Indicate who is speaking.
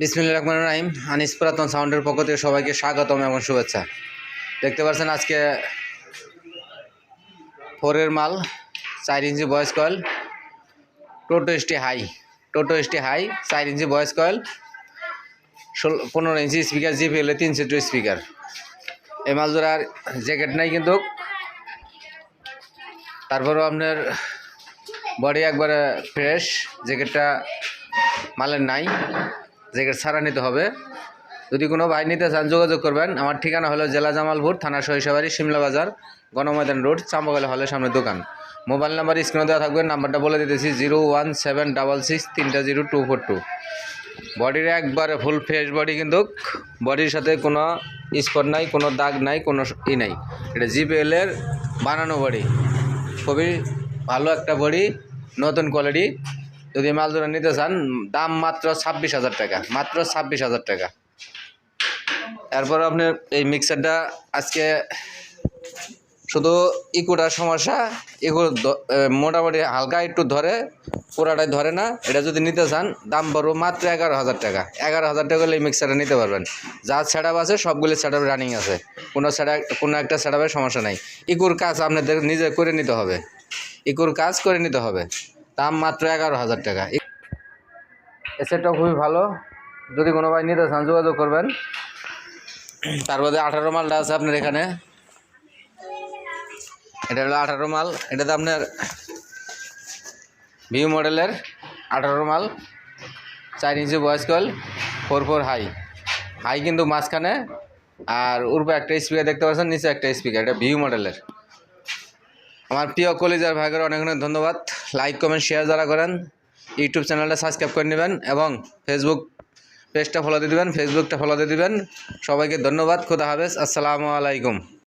Speaker 1: বিসমিল্লা রহমান রাহিম। আনিস পুরাতন সাউন্ডের পক্ষ থেকে সবাইকে স্বাগতম এবং শুভেচ্ছা। দেখতে পাচ্ছেন আজকে ফোরের মাল, চার ইঞ্চি বয়স কয়েল টোটো এসটি হাই টোটো এসটি হাই চার ইঞ্চি বয়স কয়েল ষোলো, পনেরো ইঞ্চি স্পিকার জিপ এলে তিন সিটু স্পিকার এই মাল জোড়ার জ্যাকেট নাই কিন্তু। তারপরেও আপনার বডি একবারে ফ্রেশ জ্যাকেটটা মালের নাই। জ্যাকেট ছাড়া নিতে হবে। যদি কোনো ভাই নিতে চান, যোগাযোগ করবেন। আমার ঠিকানা হলো জেলা জামালপুর, থানা সরিষাবাড়ি শিমলা বাজার, গণময়দান রোড চাম্পাগলে হলের সামনে দোকান। মোবাইল নাম্বার স্ক্রিনে দেওয়া থাকবে, নাম্বারটা বলে দিতেছি, zero one seven double six তিনটা জিরো টু ফোর টু। বডির একবারে ফুল ফ্রেশ বডি কিন্তু বডির সাথে কোনো স্পট নাই, কোনো দাগ নাই, কোনো ই নাই। এটা জিপিএলের বানানো বডি। খুবই ভালো একটা বডি, নতুন কোয়ালিটি। যদি মাল ধরে নিতে চান, দাম মাত্র ছাব্বিশ হাজার টাকা, মাত্র ছাব্বিশ হাজার টাকা। এরপর আপনার এই মিক্সারটা আজকে শুধু ইকুটার সমস্যা, ইকু মোটামুটি হালকা একটু ধরে, পুরাটাই ধরে না, এটা যদি নিতে চান, দাম পড়ব মাত্র এগারো হাজার টাকা। এগারো হাজার টাকা হলে এই মিক্সারটা নিতে পারবেন। যা সেট আছে, সবগুলি সেট রানিং আছে। কোনো সেট কোনো একটা সেট সমস্যা নাই। ইকুর কাজ আপনাদের নিজে করে নিতে হবে। ইকুর কাজ করে নিতে হবে। দাম মাত্র এগারো হাজার টাকা। সেটটা খুবই ভালো। যদি কোনো ভাই নিতে চান, যোগাযোগ করবেন। তার মধ্যে আঠারো মালটা আছে আপনার এখানে। এটা হলো আঠারো মাল। এটাতে আপনার ভিউ মডেলের আঠারো মাল। চার ইঞ্চি বয়স কল ফোর ফোর হাই হাই কিন্তু মাঝখানে। আর উপরে একটা স্পিকার দেখতে পাচ্ছেন, নিচে একটা স্পিকার এটা ভিউ মডেলের। আমার প্রিয় কলিজার ভাইগের অনেক অনেক ধন্যবাদ। লাইক কমেন্ট শেয়ার যারা করেন ইউটিউব চ্যানেলটা সাবস্ক্রাইব করে নেবেন এবং ফেসবুক পেজটা ফলো দিয়ে দেবেন ফেসবুকটা ফলো দিয়ে দেবেন। সবাইকে ধন্যবাদ, খুদা হাফেজ, আসসালামু আলাইকুম।